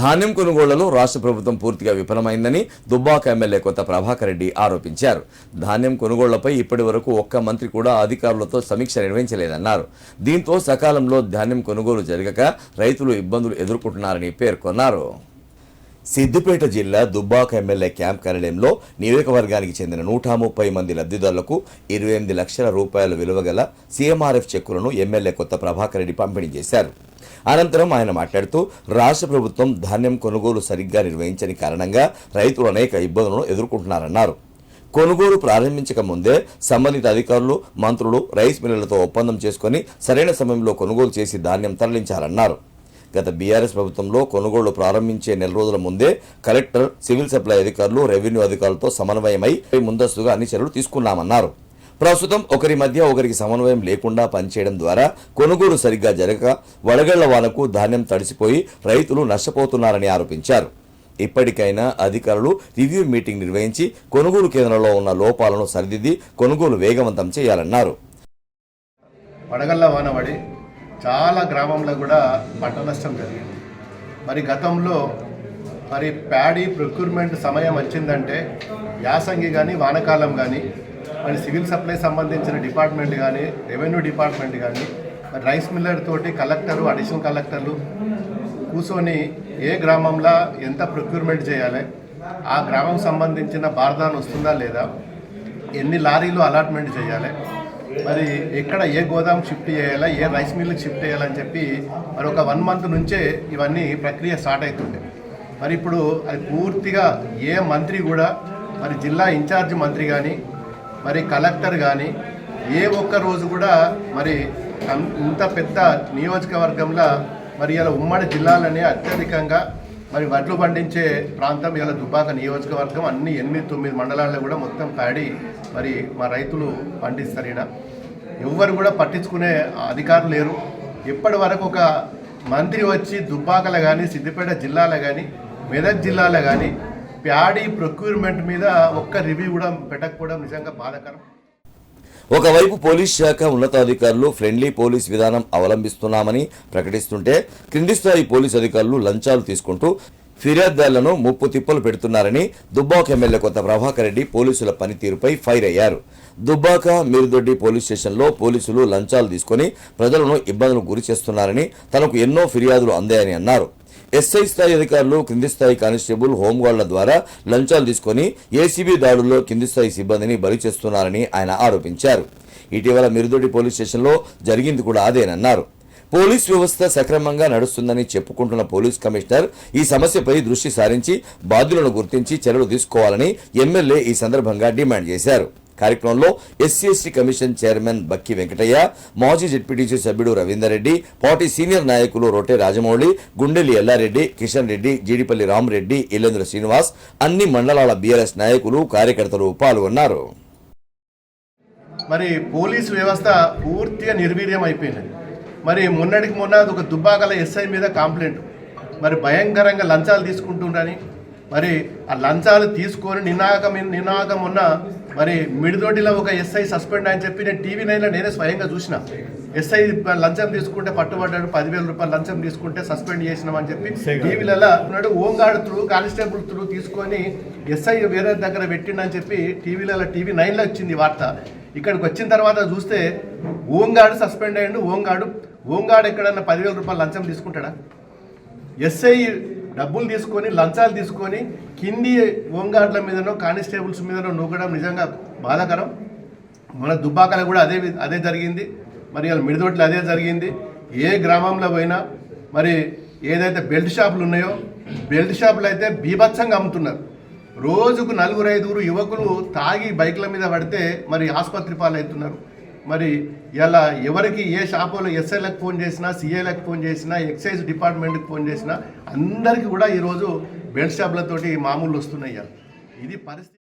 ధాన్యం కొనుగోళ్ళలో రాష్ట్ర ప్రభుత్వం పూర్తిగా విఫలమైందని దుబ్బాక ఎమ్మెల్యే కొత్త ప్రభాకర్ రెడ్డి ఆరోపించారు. ధాన్యం కొనుగోళ్ళపై ఇప్పటి వరకు ఒక్క మంత్రి కూడా అధికారులతో సమీక్ష నిర్వహించలేదన్నారు. దీంతో సకాలంలో ధాన్యం కొనుగోలు జరగక రైతులు ఇబ్బందులు ఎదుర్కొంటున్నారని పేర్కొన్నారు. సిద్దిపేట జిల్లా దుబ్బాక ఎమ్మెల్యే క్యాంప్ కార్యాలయంలో నియోజకవర్గానికి చెందిన నూట ముప్పై మంది లబ్ధిదారులకు ఇరవై ఎనిమిది లక్షల రూపాయల విలువ గల సీఎంఆర్ఎఫ్ చెక్కులను ఎమ్మెల్యే కొత్త ప్రభాకర్ రెడ్డి పంపిణీ చేశారు. అనంతరం ఆయన మాట్లాడుతూ రాష్ట్ర ప్రభుత్వం ధాన్యం కొనుగోలు సరిగ్గా నిర్వహించని కారణంగా రైతులు అనేక ఇబ్బందులను ఎదుర్కొంటున్నారన్నారు. కొనుగోలు ప్రారంభించక ముందే సంబంధిత అధికారులు మంత్రులు రైస్ మిల్లులతో ఒప్పందం చేసుకుని సరైన సమయంలో కొనుగోలు చేసి ధాన్యం తరలించాలన్నారు. గత బీఆర్ఎస్ ప్రభుత్వంలో కొనుగోళ్ళు ప్రారంభించే నెల రోజుల ముందే కలెక్టర్ సివిల్ సప్లై అధికారులు రెవెన్యూ అధికారులతో సమన్వయమై ముందస్తుగా అన్ని చర్యలు తీసుకున్నామన్నారు. ప్రస్తుతం ఒకరి మధ్య ఒకరికి సమన్వయం లేకుండా పనిచేయడం ద్వారా కొనుగోలు సరిగ్గా జరగక వడగళ్ళ వానకు ధాన్యం తడిసిపోయి రైతులు నష్టపోతున్నారని ఆరోపించారు. ఇప్పటికైనా అధికారులు రివ్యూ మీటింగ్ నిర్వహించి కొనుగోలు కేంద్రంలో ఉన్న లోపాలను సరిదిద్ది కొనుగోలు వేగవంతం చేయాలన్నారు. వడగళ్ళ వాన పడి చాలా గ్రామంలో కూడా పంట నష్టం జరిగింది. మరి గతంలో మరి ప్యాడీ ప్రొక్యూర్మెంట్ సమయం వచ్చిందంటే యాసంగి కానీ వానకాలం కానీ మరి సివిల్ సప్లై సంబంధించిన డిపార్ట్మెంట్ కానీ రెవెన్యూ డిపార్ట్మెంట్ కానీ మరి రైస్ మిల్లర్ తోటి కలెక్టరు అడిషనల్ కలెక్టర్లు కూర్చొని ఏ గ్రామంలో ఎంత ప్రొక్యూర్మెంట్ చేయాలి ఆ గ్రామం సంబంధించిన బార్దాన్ వస్తుందా లేదా ఎన్ని లారీలు అలాట్మెంట్ చేయాలి మరి ఎక్కడ ఏ గోదాం షిఫ్ట్ చేయాలా ఏ రైస్ మిల్కి షిఫ్ట్ చేయాలని చెప్పి మరి ఒక వన్ మంత్ నుంచే ఇవన్నీ ప్రక్రియ స్టార్ట్ అవుతుండే మరి ఇప్పుడు అది పూర్తిగా ఏ మంత్రి కూడా మరి జిల్లా ఇన్ఛార్జ్ మంత్రి కానీ మరి కలెక్టర్ కానీ ఏ ఒక్క రోజు కూడా మరి ఇంత పెద్ద నియోజకవర్గంలో మరి ఇలా ఉమ్మడి జిల్లాలనే అత్యధికంగా మరి వడ్లు పండించే ప్రాంతం ఇలా దుబ్బాక నియోజకవర్గం అన్ని ఎనిమిది తొమ్మిది మండలాల్లో కూడా మొత్తం పాడి మరి మా రైతులు పండిస్తారు ఈడ. ఎవ్వరు కూడా పట్టించుకునే అధికారులు లేరు. ఇప్పటి వరకు ఒక మంత్రి వచ్చి దుబ్బాకలో కానీ సిద్దిపేట జిల్లాలో కానీ మెదక్ జిల్లాలో కానీ ప్యాడీ ప్రొక్యూర్మెంట్ మీద ఒక్క రివ్యూ కూడా పెట్టకపోవడం నిజంగా బాధాకరం. ఒకవైపు పోలీస్ శాఖ ఉన్నతాధికారులు ఫ్రెండ్లీ పోలీస్ విధానం అవలంబిస్తున్నామని ప్రకటిస్తుంటే క్రింది స్థాయి పోలీస్ అధికారులు లంచాలు తీసుకుంటూ ఫిర్యాదుదారులను ముప్పు తిప్పలు పెడుతున్నారని దుబ్బాక ఎమ్మెల్యే కొత్త ప్రభాకర్ రెడ్డి పోలీసుల పనితీరుపై ఫైర్ అయ్యారు. దుబ్బాక మీరుదొడ్డి పోలీస్ స్టేషన్లో పోలీసులు లంచాలు తీసుకుని ప్రజలను ఇబ్బందులకు గురి చేస్తున్నారని తనకు ఎన్నో ఫిర్యాదులు అందాయని అన్నారు. ఎస్ఐ స్థాయి అధికారులు కింది స్థాయి కానిస్టేబుల్ హోంగార్డుల ద్వారా లంచాలు తీసుకుని ఏసీబీ దాడుల్లో కింది స్థాయి సిబ్బందిని బలి చేస్తున్నారని ఆయన ఆరోపించారు. ఇటీవల మిరుదొడి పోలీస్ స్టేషన్లో జరిగింది కూడా అదేనన్నారు. పోలీస్ వ్యవస్థ సక్రమంగా నడుస్తుందని చెప్పుకుంటున్న పోలీస్ కమిషనర్ ఈ సమస్యపై దృష్టి సారించి బాధ్యులను గుర్తించి చర్యలు తీసుకోవాలని ఎమ్మెల్యే ఈ సందర్భంగా డిమాండ్ చేశారు. కార్యక్రమంలో SC ST commission chairman Bakki Venkataiah మాజీ జెడ్పీటీసీ సభ్యుడు రవీందర్ రెడ్డి పార్టీ సీనియర్ నాయకులు రొట్టె రాజమౌళి గుండెలి ఎల్లారెడ్డి కిషన్ రెడ్డి జీడిపల్లి రామరెడ్డి ఇల్లేంద్ర శ్రీనివాస్ అన్ని మండలాల బీఆర్ఎస్ నాయకులు కార్యకర్తలు పాల్గొన్నారు. మరి పోలీసు వ్యవస్థ పూర్తిగా నిర్వీర్యం అయిపోయినది మరి మొన్నటికి మొన్న ఒక దుబ్బాకల ఎస్ఐ మీద కంప్లైంట్. మరి భయంకరంగా లంచాలు తీసుకుంటుండని మరి ఆ లంచాలు తీసుకొని నినాక నినాక ఉన్న మరి మిడిదొడ్డిలో ఒక ఎస్ఐ సస్పెండ్ అని చెప్పి నేను టీవీ నైన్లో నేనే స్వయంగా చూసిన. ఎస్ఐ లంచం తీసుకుంటే పట్టుబడ్డాడు పదివేల రూపాయలు లంచం తీసుకుంటే సస్పెండ్ చేసినామని చెప్పి టీవీలలో ఉన్నాడు home guard through constable through తీసుకొని ఎస్ఐ వేరే దగ్గర పెట్టిండని చెప్పి టీవీలలో టీవీ నైన్లో వచ్చింది వార్త. ఇక్కడికి వచ్చిన తర్వాత చూస్తే ఓంగాడు సస్పెండ్ అయ్యిండు ఓంగాడు ఓంగాడు ఎక్కడన్నా పదివేల రూపాయలు లంచం తీసుకుంటాడా? ఎస్ఐ డబ్బులు తీసుకొని లంచాలు తీసుకొని కింది ఓంగాట్ల మీదనో కానిస్టేబుల్స్ మీదనో నూకడం నిజంగా బాధాకరం. మన దుబ్బాకలో కూడా అదే వి- అదే జరిగింది. మరి వాళ్ళ మిడిదొట్లు అదే జరిగింది. ఏ గ్రామంలో పోయినా మరి ఏదైతే బెల్ట్ షాపులు ఉన్నాయో బెల్ట్ షాపులు అయితే బీభత్సంగా అమ్ముతున్నారు. రోజుకు నలుగురు ఐదుగురు యువకులు తాగి బైక్ల మీద పడితే మరి ఆసుపత్రి పాలవుతున్నారు. మరి ఇలా ఎవరికి ఏ షాపులో ఎస్ఐలకు ఫోన్ చేసినా సిఐలకు ఫోన్ చేసినా ఎక్సైజ్ డిపార్ట్మెంట్కి ఫోన్ చేసినా అందరికీ కూడా ఈరోజు బెల్ట్ షాపులతోటి మామూలు వస్తున్నాయి ఇది పరిస్థితి.